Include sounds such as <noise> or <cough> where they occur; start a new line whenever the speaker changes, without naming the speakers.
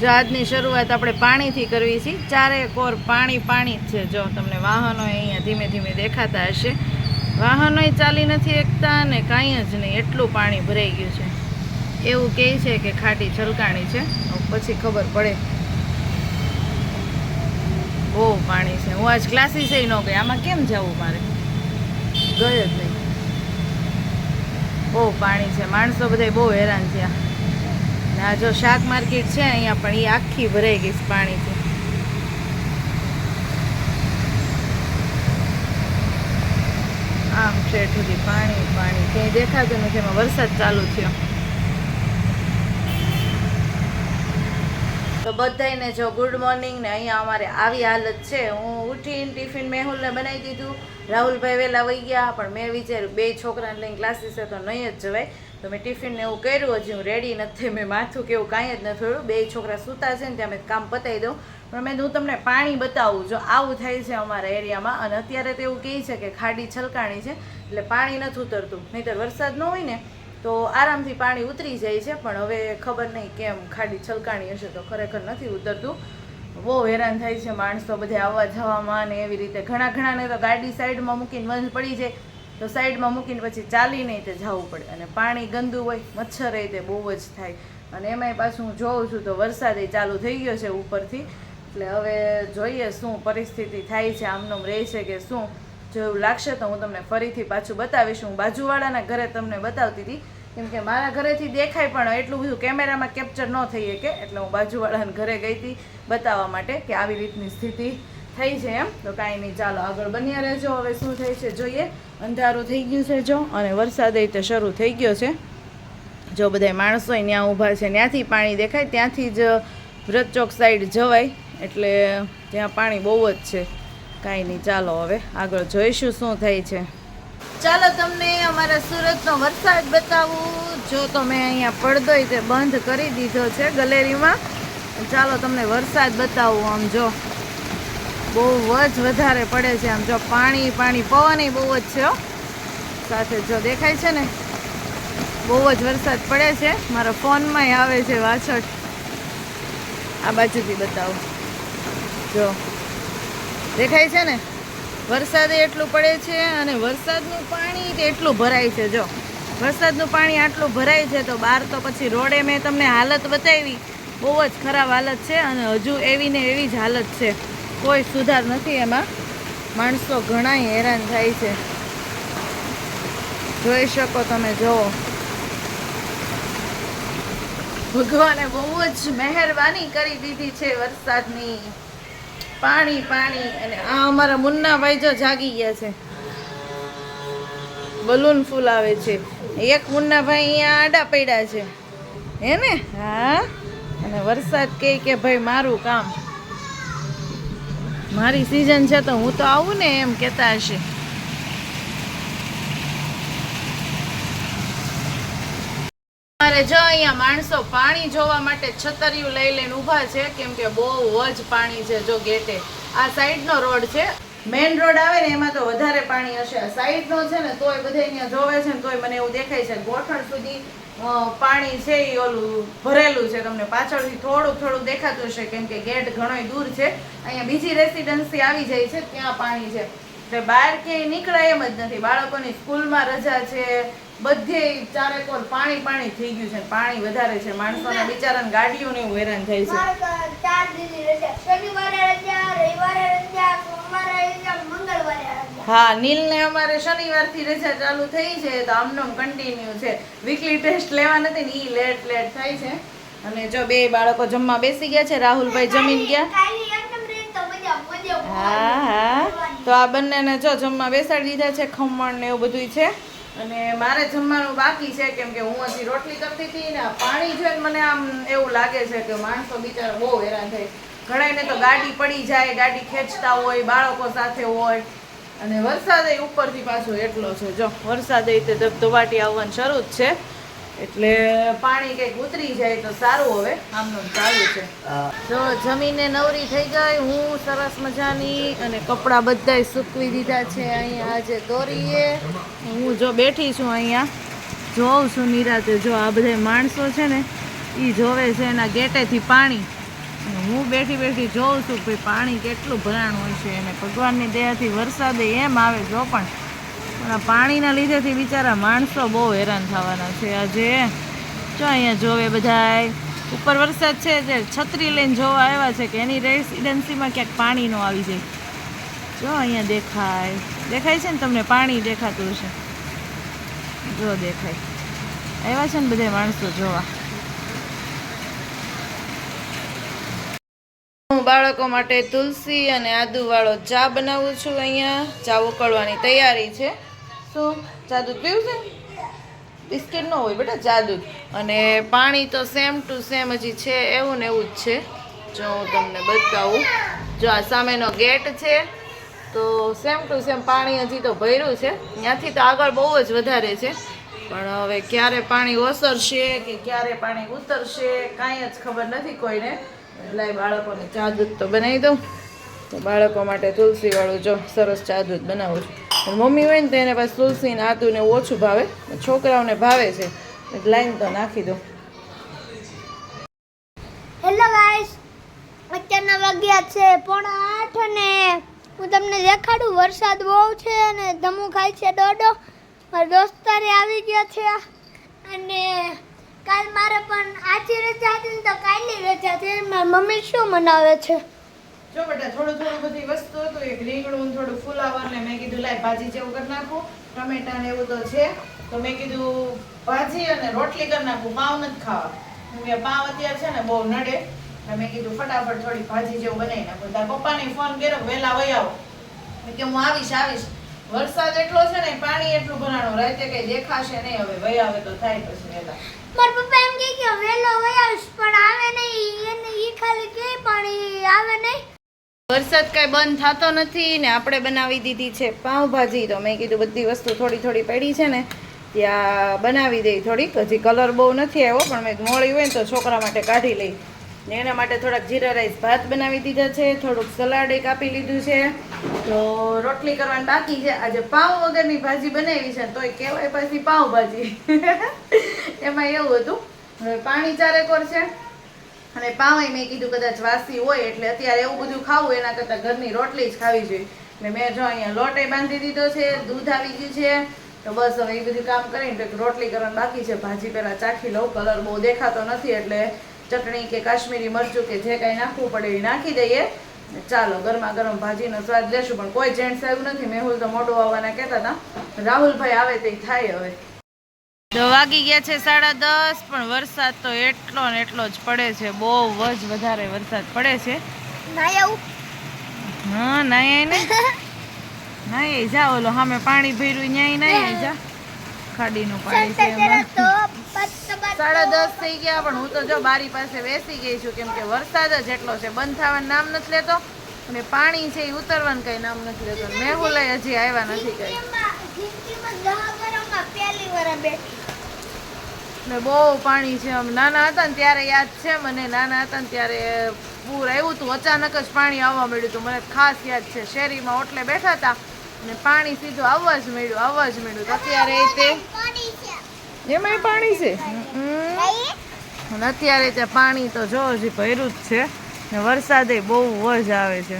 જો આજની શરૂઆત આપણે પાણીથી કરવી છે. ચારે કોર પાણી પાણી જ છે. જો તમને વાહનો અહીંયા ધીમે ધીમે દેખાતા હશે. વાહનોય ચાલી નથી એકતા અને કાંઈ જ નહીં. એટલું પાણી ભરાઈ ગયું છે. એવું કહે છે કે ખાટી છલકાણી છે. પછી ખબર પડે. બહુ પાણી છે. હું આજ ક્લાસીસ ન ગઈ. આમાં કેમ જવું મારે? ગયો જ નહીં. બહુ પાણી છે. માણસો બધા બહુ હેરાન થયા. ને આ જો શાક માર્કેટ છે, અહીંયા પણ એ આખી ભરાઈ ગઈ પાણીથી. આમ છે સુધી પાણી પાણી. ક્યાંય દેખાતું નથી, એમાં વરસાદ ચાલુ થયો. તો બધાયને જો ગુડ મોર્નિંગ ને અહીંયા અમારે આવી હાલત છે. હું ઉઠીને ટિફિન મેહુલને બનાવી દીધું. રાહુલભાઈ વહેલા વહી ગયા, પણ મેં વિચાર્યું બે છોકરાને લઈને ક્લાસીસ તો નહીં જ જવાય. તો મેં ટિફિનને એવું કર્યું, હજી હું રેડી નથી, મેં માથું કે એવું કાંઈ જ નથી થયું. બે છોકરા સૂતા છે ને ત્યાં મેં કામ પતાવી દઉં. પણ મેં હું તમને પાણી બતાવું. જો આવું થાય છે અમારા એરિયામાં, અને અત્યારે તો એવું કહે છે કે ખાડી છલકાણી છે, એટલે પાણી નથી ઉતરતું. નહીંતર વરસાદ ન હોય ને તો આરામથી પાણી ઉતરી જાય છે, પણ હવે ખબર નહીં કેમ ખાડી છલકાણી હશે તો ખરેખર નથી ઉતરતું. બહુ હેરાન થાય છે માણસો બધે આવવા જવામાં ને એવી રીતે ઘણા ઘણાને તો ગાડી સાઈડમાં મૂકીને બંધ પડી જાય. તો સાઈડમાં મૂકીને પછી ચાલીને તે જવું પડે. અને પાણી ગંદુ હોય, મચ્છર એ તે બહુ જ થાય. અને એમાંય પાછું હું જોઉં છું તો વરસાદ એ ચાલુ થઈ ગયો છે ઉપરથી. એટલે હવે જોઈએ શું પરિસ્થિતિ થાય છે આમનો રહે છે કે શું. જો એવું લાગશે તો હું તમને ફરીથી પાછું બતાવીશ. હું બાજુવાળાના ઘરે તમને બતાવતી હતી. કેમ કે મારા ઘરેથી દેખાય પણ એટલું બધું કેમેરામાં કેપ્ચર ન થઈ શકે. એટલે હું બાજુવાળાના ઘરે ગઈ હતી બતાવવા માટે કે આવી રીતની સ્થિતિ થઈ છે એમ. તો કાંઈ નહીં, ચાલો આગળ બન્યા રહેજો. હવે શું થાય છે જોઈએ. અંધારું થઈ ગયું છે જો, અને વરસાદ તે શરૂ થઈ ગયો છે. જો બધા માણસો ત્યાં ઊભા છે. ત્યાંથી પાણી દેખાય, ત્યાંથી જ વ્રત ચોક સાઈડ જવાય. એટલે ત્યાં પાણી બહુ જ છે. કાંઈ નહીં, ચાલો હવે આગળ જોઈશું શું થાય છે. ચાલો તમને અમારા સુરતનો વરસાદ બતાવું. જો તમે અહીંયા પડદોય તે બંધ કરી દીધો છે ગલેરીમાં, ચાલો તમને વરસાદ બતાવું આમ જો. બહુ જ વધારે પડે છે આમ જો, પાણી પાણી, પવન બહુ જ છે. સાથે જો દેખાય છે ને? બહુ જ વરસાદ પડે છે. મારા ફોનમાંય આવે છે વાછળ આ બાજુથી બતાવો. જો. દેખાય છે ને? વરસાદ એટલું પડે છે અને વરસાદનું પાણી એટલું ભરાય છે, જો. વરસાદનું પાણી આટલું ભરાય છે તો બહાર તો પછી રોડે મેં તમને હાલત બતાવી. બહુ જ ખરાબ હાલત છે અને હજુ એવી ને એવી જ હાલત છે. કોઈ સુધાર નથી એમાં. માણસો ઘણાય હેરાન થાય છે. જોઈ શકો તમે, જુઓ. ભગવાને બહુ જ મહેરબાની કરી દીધી છે વરસાદની. પાણી પાણી અને આ અમારા મુન્નાભાઈ જો જાગી ગયા છે. બલૂન ફૂલાવે છે. એક મુન્નાભાઈ અહીંયા આડા પડ્યા છે. હે ને? હા? અને વરસાદ કહે કે ભાઈ મારું કામ. મારી સિઝન છે તો હું તો આવું ને એમ કહેતા હશે. મારે જો અહીંયા માણસો પાણી જોવા માટે છતરિયું લઈ લઈને ઊભા છે, કેમ કે બહુ જ પાણી છે જો ગેટે. આ સાઈડનો રોડ છે. મેઇન રોડ આવે ને એમાં તો વધારે પાણી હશે. આ સાઈડનો છે ને તોય બધા અહીંયા જોવે છે ને તોય મને એવું દેખાય છે. ગોઠણ સુધી પાણી છે એ ઓલું ભરેલું છે. તમને પાછળથી થોડુંક થોડુંક દેખાતું હશે, કેમ કે ગેટ ઘણોય દૂર છે. અહીંયા બીજી રેસિડન્સી આવી જાય છે, ત્યાં પાણી છે. એટલે બહાર ક્યાંય નીકળાય એમ જ નથી. બાળકોની સ્કૂલમાં રજા છે બધે ચારે કોર પાણી પાણી થઈ ગયું છે પાણી વધારે છે. માણસોના બિચારાને ગાડીઓને એવું હેરાન થાય છે.
ચાર દીની રજા. શનિવારે રજા રવિવારે રજા સોમવારે રજા મંગળવારે
હા નીલને અમારે શનિવારથી રજા ચાલુ થઈ છે તો આમનો કન્ટિન્યુ છે. વીકલી ટેસ્ટ લેવા નથી ને એ લેટ લેટ થાય છે. અને જો બે બાળકો જમવા બેસી ગયા છે રાહુલભાઈ જમીન ગયા
કાલી એકદમ રહે તો મજા મજા
હા હા. તો આ બંનેને જો જમવા બેસાડી દીધા છે, ખમણ ને એવું બધું છે. અને મારે જમવાનું બાકી છે, કેમ કે હું હજી રોટલી કરતી હતી ને પાણી જોઈને મને આમ એવું લાગે છે કે માણસો બિચારા બહુ હેરાન થાય. ઘણાને તો ગાડી પડી જાય, ગાડી ખેંચતા હોય, બાળકો સાથે હોય. અને વરસાદ ઉપરથી પાછો એટલો છે. જો, વરસાદ તે ધબધબાટી આવવાનું શરૂ જ છે. એટલે પાણી કંઈક ઉતરી જાય તો સારું હવે. આમનું ચાલુ છે. જો જમીને નવરી થઈ ગઈ હું સરસ મજાની અને કપડાં બધાય સૂકવી દીધા છે અહીંયા આજે દોરીએ. હું જો બેઠી છું અહીંયા જોઉં છું નિરાતે જો આ બધા માણસો છે ને એ જોવે છે એના ગેટેથી પાણી. હું બેઠી બેઠી જોઉં છું કે ભાઈ પાણી કેટલું ભરાણું હોય છે અને ભગવાનની દયાથી વરસાદ એમ આવે જો પણ પાણીના લીધેથી બિચારા માણસો બહુ હેરાન થવાના છે. આજે જો અહીંયા જોવે બધાય, ઉપર વરસાદ છે જે છત્રી લઈને જોવા આવ્યા છે કે એની રેસિડેન્સીમાં ક્યાંક પાણી ન આવી જાય. જો અહીંયા દેખાય દેખાય છે ને તમને પાણી દેખાતું હશે? જો દેખાય. આવ્યા છે ને બધા માણસો જોવા. હું બાળકો માટે તુલસી અને આદુવાળો ચા બનાવું છું અહીંયા. ચા ઉકળવાની તૈયારી છે. શું ચા પીવું છે? બિસ્કિટ ન હોય બેટા ચા અને પાણી તો સેમ ટુ સેમ હજી છે, એવું ને એવું જ છે. જો હું તમને બતાવું. જો આ સામેનો ગેટ છે, તો સેમ ટુ સેમ પાણી હજી તો ભર્યું છે. ત્યાંથી તો આગળ બહુ જ વધારે છે. પણ હવે ક્યારે પાણી ઓસરશે કે ક્યારે પાણી ઉતરશે, કાંઈ જ ખબર નથી કોઈને. એટલે બાળકોને ચા દૂધ તો બનાવી દઉં. તો બાળકો માટે તુલસીવાળું જો સરસ ચા દૂધ બનાવું છું. મમ્મી હોય ને તો એને પાછું તુલસી ને આદુ ને ઓછું ભાવે. છોકરાઓને ભાવે છે. એટલે લાઈન તો નાખી દઉં
હેલો ગાઈસ અત્યારના વાગ્યા છે પોણા આઠ ને હું તમને દેખાડું. વરસાદ બહુ છે અને ધમુ ખાય છે ડોડો મારા દોસ્તારે આવી ગયા છે. અને કાલ મારે પણ આજે રજા હતી તો કાલની રજા છે મારી મમ્મી શું મનાવે છે?
જો, બેટા થોડું થોડું બધી વસ્તુ હતું, એક રીંગણું, થોડું ફુલાવર ને મેં કીધું, લાય, ભાજી જેવું કરી નાખું. ટમેટા ને એવું તો છે. તો મેં કીધું, ભાજી અને રોટલી કરી નાખું. પાવ નથી ખાવા. હું કે પાવ અત્યારે છે ને બહુ નડે. તો મેં કીધું, ફટાફટ થોડી ભાજી જેવું બનાવી નાખું. તાર પપ્પાને ફોન કર્યો, વહેલા વહી આવો. મેં કે હું આવીશ આવીશ. વરસાદ એટલો છે ને, પાણી એટલું ભરાણું, રાતે કઈ દેખાશે નહીં. હવે વહી આવે તો થાય પછી વહેલા.
મારા પપ્પા એમ કહે કે, વહેલો વયાવીશ પણ આવે નહીં. એ ખાલી કે પાણી આવે નહીં.
વરસાદ કાંઈ બંધ થતો નથી ને આપણે બનાવી દીધી છે પાઉંભાજી. તો મેં કીધું બધી વસ્તુ થોડી થોડી પડી છે ને, ત્યાં બનાવી દઈ થોડીક. હજી કલર બહુ નથી આવ્યો, પણ મેં મોડી હોય ને તો છોકરા માટે કાઢી લઈ. ને એના માટે થોડાક જીરા રાઈસ ભાત બનાવી દીધા છે, થોડુંક સલાડ એ કાપી લીધું છે. તો રોટલી કરવાની બાકી છે. આજે પાઉં વગરની ભાજી બનાવી છે તોય કહેવાય પછી પાઉંભાજી. <laughs> એમાં એવું હતું. હવે પાણી ચારેકોર છે. અને પાવાય મેં કીધું કદાચ વાસી હોય એટલે અત્યારે એવું બધું ખાવું, એના કરતાં ઘરની રોટલી જ ખાવી જોઈએ. એટલે મેં જો અહીંયા લોટે બાંધી દીધો છે, દૂધ આવી ગયું છે, તો બસ હવે એ બધું કામ કરીને તો રોટલી કરવાની બાકી છે. ભાજી પહેલાં ચાખી લઉં, કલર બહુ દેખાતો નથી એટલે ચટણી કે કાશ્મીરી મરચું કે જે કાંઈ નાખવું પડે એ નાખી દઈએ. ચાલો, ગરમા ગરમ ભાજીનો સ્વાદ લેશું, પણ કોઈ જેન્ટ્સ આવ્યું નથી. મેહુલ તો મોટો આવવાના કહેતા હતા. રાહુલભાઈ આવે તે થાય હવે. તો વાગી ગયા છે સાડા દસ પણ વરસાદ તો એટલો ને એટલો જ પડે છે. બહુ જ વધારે વરસાદ પડે છે. હા નાય ને. નાય જા ઓલો સામે પાણી ભર્યું ન્યાય નાય જા. ખાડીનું પાણી છે સાડા દસ થઈ ગયા પણ હું તો જો બારી પાસે બેસી ગઈ છું કેમ કે વરસાદ જ એટલો છે. બંધ થવાનું નામ નથી લેતો અને પાણી છે એ ઉતરવાનું કઈ નામ નથી લેતો. મેહુલ હજી આવ્યા નથી કઈ ને બહુ પાણી છે આમ. નાના હતા ને ત્યારે યાદ છે મને. નાના હતા ને ત્યારે પૂર આવ્યું હતું. અચાનક જ પાણી આવવા મળ્યું હતું. મને ખાસ યાદ છે. શેરીમાં ઓટલે બેઠા હતા ને પાણી સીધું આવવા જ મળ્યું આવવા જ મળ્યું અત્યારે તે એમાંય પાણી છે? અત્યારે ત્યાં પાણી તો જો હજી ભર્યું જ છે ને વરસાદે બહુ જ આવે છે.